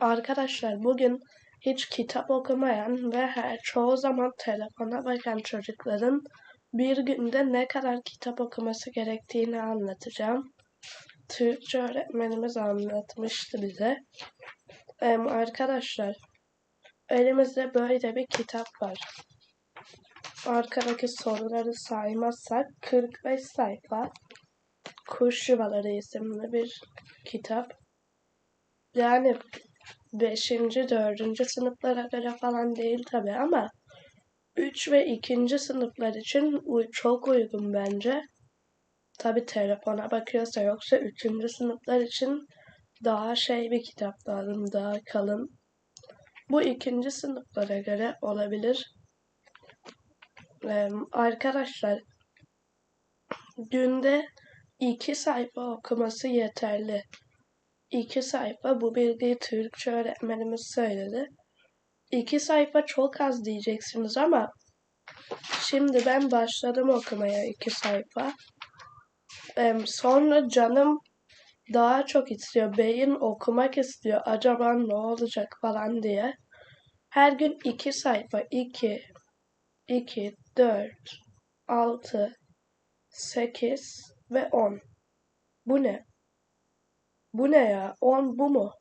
Arkadaşlar bugün hiç kitap okumayan ve her çoğu zaman telefona bakan çocukların bir günde ne kadar kitap okuması gerektiğini anlatacağım. Türkçe öğretmenimiz anlatmıştı bize. Ee, arkadaşlar elimizde böyle bir kitap var. Arkadaki soruları saymazsak 45 sayfa. Kuş Yuvaları isimli bir kitap. Yani 5. 4. sınıflara göre falan değil tabi ama 3 ve 2. sınıflar için çok uygun bence. Tabi telefona bakıyorsa yoksa 3. sınıflar için daha şey bir kitap lazım, daha kalın. Bu ikinci sınıflara göre olabilir. Ee, arkadaşlar günde iki sayfa okuması yeterli. İki sayfa bu bilgiyi Türkçe öğretmenimiz söyledi. İki sayfa çok az diyeceksiniz ama şimdi ben başladım okumaya iki sayfa. Sonra canım daha çok istiyor. Beyin okumak istiyor. Acaba ne olacak falan diye. Her gün iki sayfa. iki, iki, dört, altı, sekiz ve on. Bu ne? Bu ne ya? 10 bu mu?